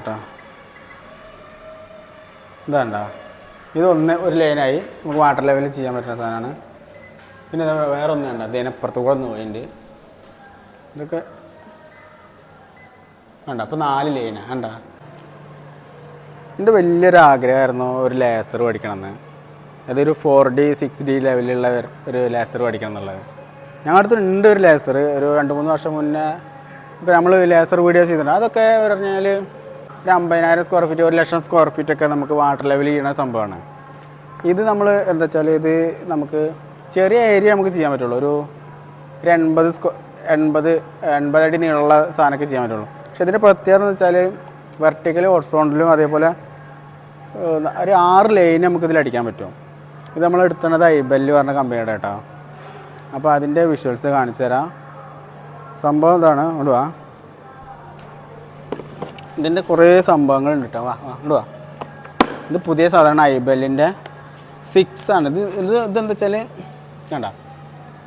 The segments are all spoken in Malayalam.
കേട്ടോ. ഇതാണ്ട. ഇത് ഒന്ന് ഒരു ലൈനായി നമുക്ക് വാട്ടർ ലെവൽ ചെയ്യാൻ പറ്റുന്ന സാധനമാണ്. പിന്നെ വേറെ വേറെ വേണ്ട അതിനപ്പുറത്ത് കൂടെ ഒന്ന് പോയിട്ടുണ്ട് ഇതൊക്കെ വേണ്ട അപ്പോൾ നാല് ലൈനാണ് വേണ്ട എന്റെ വലിയൊരു ആഗ്രഹമായിരുന്നു ഒരു ലേസർ പഠിക്കണമെന്ന്. അതൊരു ഫോർ ഡി സിക്സ് ഡി ലെവലിലുള്ള ഒരു ലേസർ പഠിക്കണം എന്നുള്ളത്. ഞങ്ങളുടെ അടുത്ത് ഉണ്ട് ഒരു ലേസർ ഒരു രണ്ട് മൂന്ന് വർഷം മുന്നേ ഇപ്പോൾ നമ്മൾ ലേസർ വീഡിയോസ് ചെയ്തിട്ടുണ്ട്. അതൊക്കെ പറഞ്ഞാൽ ഒരു അമ്പതിനായിരം സ്ക്വയർ ഫീറ്റ് ഒരു ലക്ഷം സ്ക്വയർ ഫീറ്റ് ഒക്കെ നമുക്ക് വാട്ടർ ലെവൽ ചെയ്യുന്ന സംഭവമാണ്. ഇത് നമ്മൾ എന്താ വെച്ചാൽ ഇത് നമുക്ക് ചെറിയ ഏരിയ നമുക്ക് ചെയ്യാൻ പറ്റുള്ളൂ. ഒരു എൺപത് സ്ക്വ എൺപത് എൺപതടി നീളമുള്ള സാധനമൊക്കെ ചെയ്യാൻ പറ്റുള്ളൂ. പക്ഷെ ഇതിന്റെ പ്രത്യേകത എന്ന് വെച്ചാൽ വെർട്ടിക്കലും ഹൊറിസോണ്ടലും അതേപോലെ ഒരു ആറ് ലൈൻ നമുക്ക് ഇതിൽ അടിക്കാൻ പറ്റും. ഇത് നമ്മൾ എടുത്തുന്നത് ഐബെല്ല് പറഞ്ഞ കമ്പനിയുടെ കേട്ടോ. അപ്പോൾ അതിന്റെ വിഷ്വൽസ് കാണിച്ചു തരാം. സംഭവം ഇതാണ് ഇങ്ങോട്ട് വാ ഇതിന്റെ കുറേ സംഭവങ്ങൾ ഉണ്ട് കേട്ടോ വാ വാ വാ. ഇത് പുതിയ സാധാരണ ഐബലിന്റെ സിക്സ് ആണ്. ഇത് ഇത് ഇതെന്താ വെച്ചാൽ വേണ്ട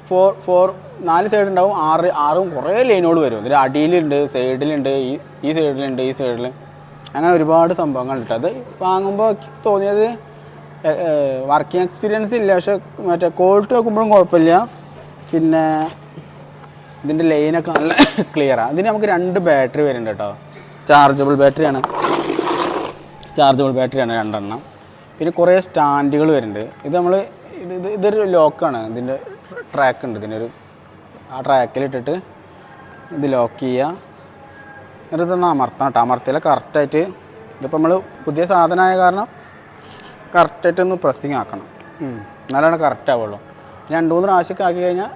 ഫോർ ഫോർ നാല് സൈഡ് ഉണ്ടാവും ആറ് ആറും കുറേ ലൈനുകൾ വരും. ഇതിൽ അടിയിലുണ്ട് സൈഡിലുണ്ട് ഈ ഈ സൈഡിലുണ്ട് ഈ സൈഡിൽ അങ്ങനെ ഒരുപാട് സംഭവങ്ങളുണ്ട് അത് വാങ്ങുമ്പോൾ തോന്നിയത് വർക്കിംഗ് എക്സ്പീരിയൻസ് ഇല്ല. പക്ഷേ മറ്റേ ക്വാളിറ്റി നോക്കുമ്പോഴും കുഴപ്പമില്ല. പിന്നെ ഇതിന്റെ ലൈനൊക്കെ നല്ല ക്ലിയറാണ് ഇതിന് നമുക്ക് രണ്ട് ബാറ്ററി വരുന്നുണ്ട് കേട്ടോ ചാർജബിൾ ബാറ്ററിയാണ്. ചാർജബിൾ ബാറ്ററിയാണ് രണ്ടെണ്ണം. പിന്നെ കുറേ സ്റ്റാൻഡുകൾ വരുന്നുണ്ട്. ഇത് നമ്മൾ ഇത് ഇത് ഇതൊരു ലോക്കാണ്. ഇതിന്റെ ട്രാക്ക് ഉണ്ട്. ഇതിനൊരു ആ ട്രാക്കിലിട്ടിട്ട് ഇത് ലോക്ക് ചെയ്യുക എന്നിട്ട് ഇതൊന്ന് അമർത്തണം കേട്ടോ. അമർത്തിയാൽ കറക്റ്റായിട്ട് ഇതിപ്പോൾ നമ്മൾ പുതിയ സാധനമായ കാരണം കറക്റ്റായിട്ട് ഒന്ന് പ്രസ്സിങ് ആക്കണം. എന്നാലാണ് കറക്റ്റ് ആവുള്ളൂ. രണ്ട് മൂന്ന് പ്രാവശ്യമൊക്കെ ആക്കി കഴിഞ്ഞാൽ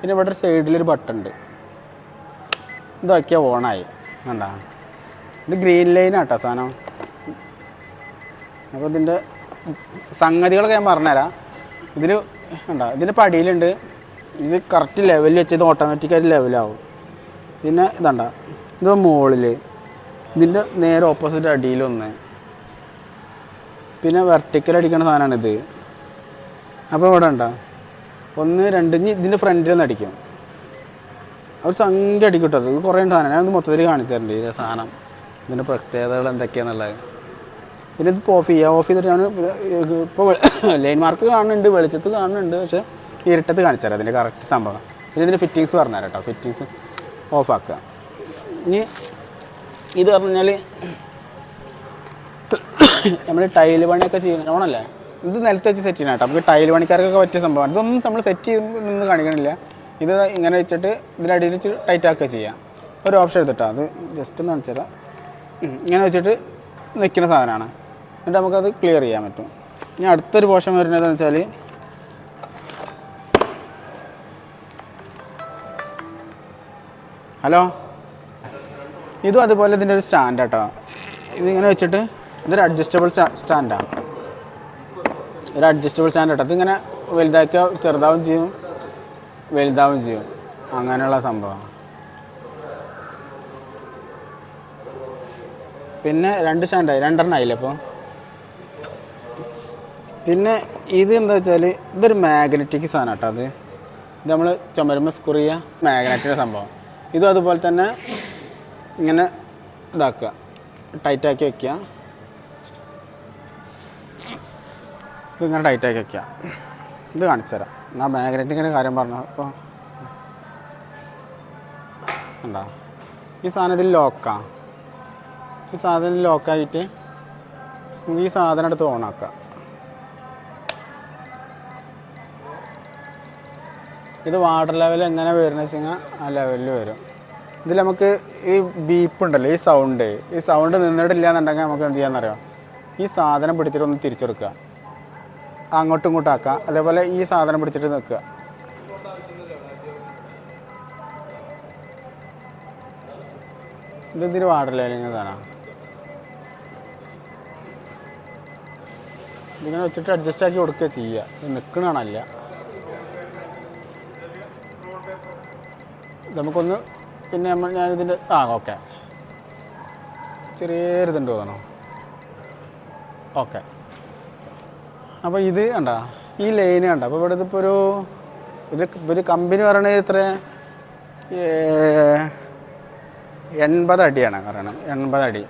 പിന്നെ ഇവിടെ സൈഡിലൊരു ബട്ടൺ ഉണ്ട്. ഇതാക്കിയാൽ ഓണായി കണ്ട? ഇത് ഗ്രീൻ ലൈനാട്ടോ സാധനം. അപ്പോൾ ഇതിന്റെ സംഗതികളൊക്കെ ഞാൻ പറഞ്ഞുതരാം. ഇതിൽ ഉണ്ടോ ഇതിന്റെ പടിയിലുണ്ട്. ഇത് കറക്റ്റ് ലെവലിൽ വെച്ച് ഇത് ഓട്ടോമാറ്റിക്കായിട്ട് ലെവലാവും പിന്നെ ഇതണ്ട ഇത് മുകളിൽ ഇതിന്റെ നേരെ ഓപ്പോസിറ്റ് അടിയിലൊന്ന് പിന്നെ വെർട്ടിക്കൽ അടിക്കുന്ന സാധനമാണിത് അപ്പോൾ ഇവിടെ ഉണ്ടോ ഒന്ന് രണ്ട് ഇനി ഇതിന്റെ ഫ്രണ്ടിൽ ഒന്ന് അടിക്കും. ഒരു സംഖ്യ അടിക്കും കേട്ടോ. അത് കുറേ സാധനം. ഞാനത് മൊത്തത്തിൽ കാണിച്ചു തരേണ്ടി സാധനം. ഇതിന്റെ പ്രത്യേകതകൾ എന്തൊക്കെയാണെന്നുള്ളത്? പിന്നെ ഇത് ഓഫ് ചെയ്യുക ഓഫ് ചെയ്തിട്ട് ഞാൻ ഇപ്പോൾ ലൈൻ മാർക്ക് കാണുന്നുണ്ട് വെളിച്ചത്ത് കാണുന്നുണ്ട് പക്ഷേ ഇരുട്ടത്ത് കാണിച്ചാൽ അതിന്റെ കറക്റ്റ് സംഭവം. പിന്നെ ഇതിന്റെ ഫിറ്റിങ്സ് പറഞ്ഞുതരാം കേട്ടോ. ഫിറ്റിങ്സ് ഓഫ് ആക്കുക. ഇനി ഇത് പറഞ്ഞാൽ നമ്മൾ ടൈൽ പണിയൊക്കെ ചെയ്യുന്ന ഓണല്ലേ? ഇത് നിലത്ത് വെച്ച് സെറ്റ് ചെയ്യണം കേട്ടോ. നമുക്ക് ടൈൽ പണിക്കാർക്കൊക്കെ പറ്റിയ സംഭവമാണ് ഇതൊന്നും നമ്മൾ സെറ്റ് ചെയ്ത് നിന്ന് കാണിക്കണില്ല. ഇത് ഇങ്ങനെ വെച്ചിട്ട് ഇതിനടിയിൽ വെച്ച് ടൈറ്റാക്കുക ചെയ്യാം. ഒരു ഓപ്ഷൻ എടുത്തിട്ടോ? അത് ജസ്റ്റ് ഒന്ന് കാണിച്ചു തരാം. ഇങ്ങനെ വെച്ചിട്ട് നിൽക്കുന്ന സാധനമാണ്. എന്നിട്ട് നമുക്കത് ക്ലിയർ ചെയ്യാൻ പറ്റും. ഇനി അടുത്തൊരു പോഷൻ വരുന്നതെന്ന് വെച്ചാൽ ഹലോ? ഇതും അതുപോലെ ഇതിന്റെ ഒരു സ്റ്റാൻഡ് കേട്ടോ ഇതിങ്ങനെ വെച്ചിട്ട് ഇതൊരു അഡ്ജസ്റ്റബിൾ സ്റ്റാൻഡാണ് ഒരു അഡ്ജസ്റ്റബിൾ സ്റ്റാൻഡ് കേട്ടോ ഇതിങ്ങനെ വലുതാക്കിയോ ചെറുതാവും ചെയ്യും വലുതാവും ചെയ്യും. അങ്ങനെയുള്ള സംഭവം. പിന്നെ രണ്ട് സ്റ്റാൻഡായി രണ്ടെണ്ണം ആയില്ലേ അപ്പോൾ പിന്നെ ഇത് എന്താ വെച്ചാൽ ഇതൊരു മാഗ്നറ്റിക് സാധനം കേട്ടോ അത്. ഇത് നമ്മൾ ചുമരുമ്പോൾ ചെയ്യുക മാഗ്നറ്റിന്റെ സംഭവം. ഇതും അതുപോലെ തന്നെ ഇങ്ങനെ ഇതാക്കുക. ടൈറ്റാക്കി വെക്കുക. ഇങ്ങനെ ടൈറ്റാക്കി വയ്ക്കുക ഇത് കാണിച്ചു തരാം. ഞാൻ മാഗ്നറ്റിങ്ങനെ കാര്യം പറഞ്ഞു? അപ്പോൾ ഉണ്ടോ ഈ സാധനം ഇതിൽ ലോക്കാണ് ഈ സാധനം ലോക്കായിട്ട് നമുക്ക് ഈ സാധനം എടുത്ത് ഓണാക്കാം. ഇത് വാട്ടർ ലെവൽ എങ്ങനെ വരുന്നത് വെച്ച് കഴിഞ്ഞാൽ ആ ലെവലിൽ വരും. ഇതിൽ നമുക്ക് ഈ ബീപ്പ് ഉണ്ടല്ലോ ഈ സൗണ്ട് ഈ സൗണ്ട് നിന്നിട്ടില്ല എന്നുണ്ടെങ്കിൽ നമുക്ക് എന്ത് ചെയ്യാന്നറിയാം? ഈ സാധനം പിടിച്ചിട്ട് ഒന്ന് തിരിച്ചെടുക്കുക. അങ്ങോട്ടും ഇങ്ങോട്ടും ആക്കുക അതേപോലെ ഈ സാധനം പിടിച്ചിട്ട് നിൽക്കുക. ഇത് വാട്ടർ ലെവലിങ് സാധനമാണ് ഇതിങ്ങനെ വെച്ചിട്ട് അഡ്ജസ്റ്റ് ആക്കി കൊടുക്കുക ചെയ്യുക. നിൽക്കണല്ല നമുക്കൊന്ന് പിന്നെ നമ്മൾ ഞാനിതിന്റെ ആ ഓക്കെ ചെറിയൊരിതുണ്ട് തോന്നണോ. ഓക്കെ അപ്പോൾ ഇത് കണ്ട ഈ ലൈന് കണ്ട. അപ്പോൾ ഇവിടെ ഇതിപ്പോൾ ഒരു ഇത് ഒരു കമ്പനി പറയണത് ഇത്ര എൺപത് അടിയാണ് പറയണത്. എൺപത് അടി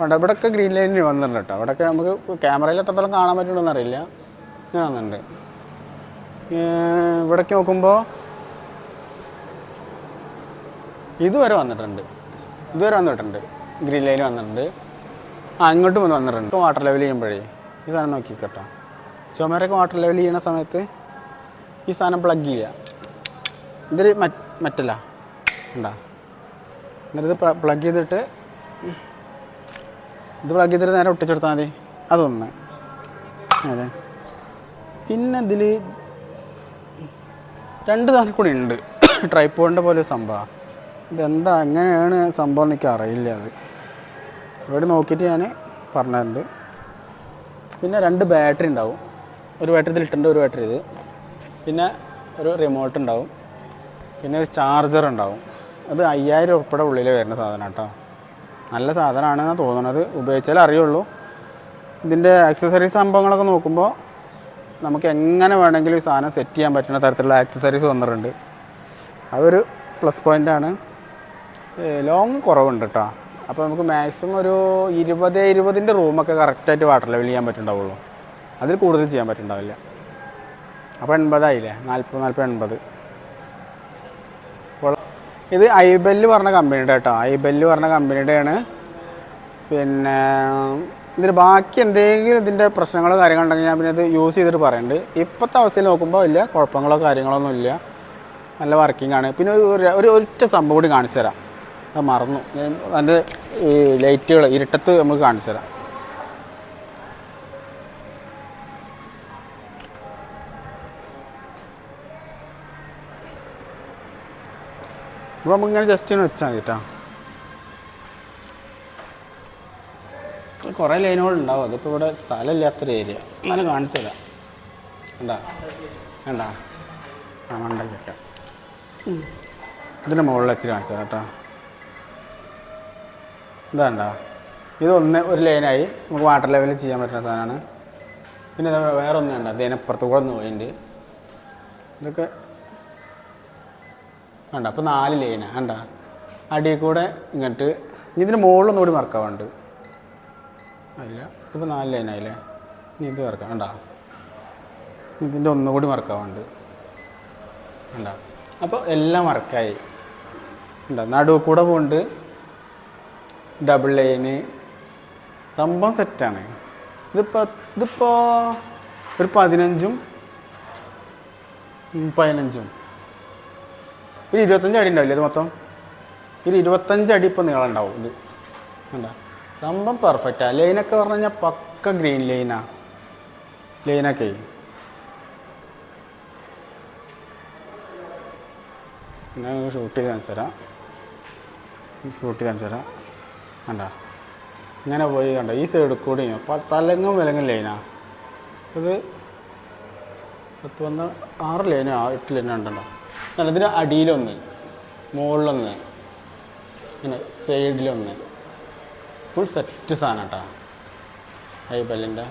ഉണ്ട് ഇവിടെയൊക്കെ ഗ്രീൻ ലൈനിൽ വന്നിട്ടുണ്ട് കേട്ടോ. ഇവിടെയൊക്കെ നമുക്ക് ക്യാമറയിൽ എത്രത്തോളം കാണാൻ പറ്റുന്നുണ്ടോ അറിയില്ല. ഇങ്ങനെ വന്നിട്ടുണ്ട്. ഇവിടേക്ക് നോക്കുമ്പോൾ ഇതുവരെ വന്നിട്ടുണ്ട്. ഇതുവരെ വന്നിട്ടുണ്ട്. ഗ്രീൻ ലൈൻ വന്നിട്ടുണ്ട്. ആ ഇങ്ങോട്ടും വന്ന് വന്നിട്ടുണ്ട്. വാട്ടർ ലെവൽ ചെയ്യുമ്പോഴേ ഈ സാധനം നോക്കി കേട്ടോ ചുമരൊക്കെ വാട്ടർ ലെവൽ ചെയ്യണ സമയത്ത് ഈ സാധനം പ്ലഗ് ചെയ്യുക. ഇതിൽ മറ്റല്ല. ഉണ്ടാ എന്നിട്ട് പ്ലഗ് ചെയ്തിട്ട് ഇത് പ്ലഗ് ചെയ്തിട്ട് നേരെ ഒട്ടിച്ചെടുത്താൽ മതി. അതൊന്ന്. അതെ. പിന്നെ ഇതിൽ രണ്ട് സാധനം കൂടി ഉണ്ട്. ട്രൈപ്പോണിന്റെ പോലെ സംഭവം. ഇതെന്താ എങ്ങനെയാണ് സംഭവം എനിക്ക് അറിയില്ല അത്. ഇവിടെ നോക്കിയിട്ട് ഞാൻ പറഞ്ഞിട്ടുണ്ട്. പിന്നെ രണ്ട് ബാറ്ററി ഉണ്ടാവും. ഒരു ബാറ്ററി ഇതിൽ ഇട്ടുണ്ട് ഒരു ബാറ്ററി ഇത്. പിന്നെ ഒരു റിമോട്ട് ഉണ്ടാവും. പിന്നെ ഒരു ചാർജർ ഉണ്ടാവും. അത് അയ്യായിരം ഉൾപ്പെടെ ഉള്ളിൽ വരുന്ന സാധനം കേട്ടോ. നല്ല സാധനമാണെന്നാണ് തോന്നുന്നത് ഉപയോഗിച്ചാലേ അറിയുള്ളൂ. ഇതിന്റെ ആക്സസറി സംഭവങ്ങളൊക്കെ നോക്കുമ്പോൾ നമുക്ക് എങ്ങനെ വേണമെങ്കിലും ഈ സാധനം സെറ്റ് ചെയ്യാൻ പറ്റുന്ന തരത്തിലുള്ള ആക്സസറീസ് വന്നിട്ടുണ്ട്. അതൊരു പ്ലസ് പോയിന്റാണ് ലോങ് കുറവുണ്ട് കേട്ടോ അപ്പോൾ നമുക്ക് മാക്സിമം ഒരു ഇരുപത് ഇരുപതിന്റെ റൂമൊക്കെ കറക്റ്റായിട്ട് വാട്ടർ ലെവൽ ചെയ്യാൻ പറ്റുന്നുണ്ടാവുള്ളൂ. അതിൽ കൂടുതൽ ചെയ്യാൻ പറ്റുന്നുണ്ടാവില്ല. അപ്പോൾ എൺപതായില്ലേ? നാൽപ്പത് നാൽപ്പത് എൺപത്. ഇത് ഐബെല്ല് പറഞ്ഞ കമ്പനിയുടെ കേട്ടോ. ഐബെല്ല് പറഞ്ഞ കമ്പനിയുടെയാണ് പിന്നെ ഇതിന് ബാക്കി എന്തെങ്കിലും ഇതിന്റെ പ്രശ്നങ്ങളോ കാര്യങ്ങളോ ഉണ്ടെങ്കിൽ ഞാൻ പിന്നെ ഇത് യൂസ് ചെയ്തിട്ട് പറയുന്നുണ്ട് ഇപ്പോഴത്തെ അവസ്ഥയിൽ നോക്കുമ്പോൾ ഇല്ല കുഴപ്പങ്ങളോ കാര്യങ്ങളൊന്നും ഇല്ല. നല്ല വർക്കിംഗ് ആണ്. പിന്നെ ഒരു ഒരു- ഒറ്റ സംഭവം കൂടി കാണിച്ചു തരാം. അത് മറന്നു. അതിന്റെ ഈ ലൈറ്റുകൾ ഇരുട്ടത്ത് നമുക്ക് കാണിച്ചു തരാം. അപ്പോൾ നമുക്ക് ഇങ്ങനെ ജസ്റ്റ് ഒന്ന് വെച്ചാൽ മതി കേട്ടോ കുറേ ലൈനുകൾ ഉണ്ടാവും. അതിപ്പോൾ ഇവിടെ സ്ഥലമില്ലാത്തൊരു ഏരിയ എന്നാലും കാണിച്ചു തരാം. കണ്ടാ? കണ്ടാ? ആ മണ്ടയ്ക്കൊക്കെ ഇതിന്റെ മുകളിൽ വെച്ചിട്ട് കാണിച്ചു തരാം കേട്ടോ. ഇതാണ്ടാ ഇത് ഒന്ന് ഒരു ലൈനായി നമുക്ക് വാട്ടർ ലെവലിൽ ചെയ്യാൻ പറ്റുന്ന സാധനമാണ്. പിന്നെ വേറെ ഒന്നും വേണ്ട അതിനപ്പുറത്ത് കൂടെ ഒന്ന് പോയിട്ടുണ്ട് ഇതൊക്കെ വേണ്ട അപ്പോൾ നാല് ലൈനാണ് കണ്ട? അടിയിൽ കൂടെ ഇങ്ങോട്ട് ഇതിന് മുകളിലൊന്നും കൂടി മറക്കാവുണ്ട് അല്ല ഇതിപ്പോൾ നാല് ലൈനായില്ലേ ഇനി ഇത് മറക്കാം വേണ്ട ഇതിന്റെ ഒന്നുകൂടി മറക്കാവുണ്ട് വേണ്ട അപ്പോൾ എല്ലാം മറക്കായി. ഉണ്ടോ നടുവ് കൂടെ പോകുന്നുണ്ട് ഡബിൾ ലൈന് സംഭവം സെറ്റാണ് ഇതിപ്പോൾ ഇതിപ്പോൾ ഒരു പതിനഞ്ചും പതിനഞ്ചും. ഒരു ഇരുപത്തഞ്ച് അടി ഉണ്ടാവില്ലേ ഇത് മൊത്തം? ഒരു ഇരുപത്തഞ്ച് അടി ഇപ്പോൾ നീളം ഉണ്ടാവും ഇത്. കണ്ട? സംഭവം പെർഫെക്റ്റാണ് ലൈനൊക്കെ പറഞ്ഞു കഴിഞ്ഞാൽ പക്ക ഗ്രീൻ ലൈനാണ് ലൈനൊക്കെ ഞാൻ ഷൂട്ട് ചെയ്ത് കാണിച്ചു തരാം. ഷൂട്ട് ചെയ്ത് കാണിച്ചു തരാം. കണ്ട? ഇങ്ങനെ പോയി കണ്ട? ഈ സൈഡ് കൂടി അപ്പം തലങ്ങും വിലങ്ങും ലൈനാ ഇത് പത്ത് വന്ന് ആറ് ലൈനോ എട്ട് ലൈനോ ഉണ്ടല്ലോ. അല്ല ഇതിന് അടിയിലൊന്ന് മുകളിലൊന്ന് ഇങ്ങനെ സൈഡിലൊന്ന് ഫുൾ സെറ്റ് സാധനം കേട്ടോ ഐ ബെല്ലിന്റെ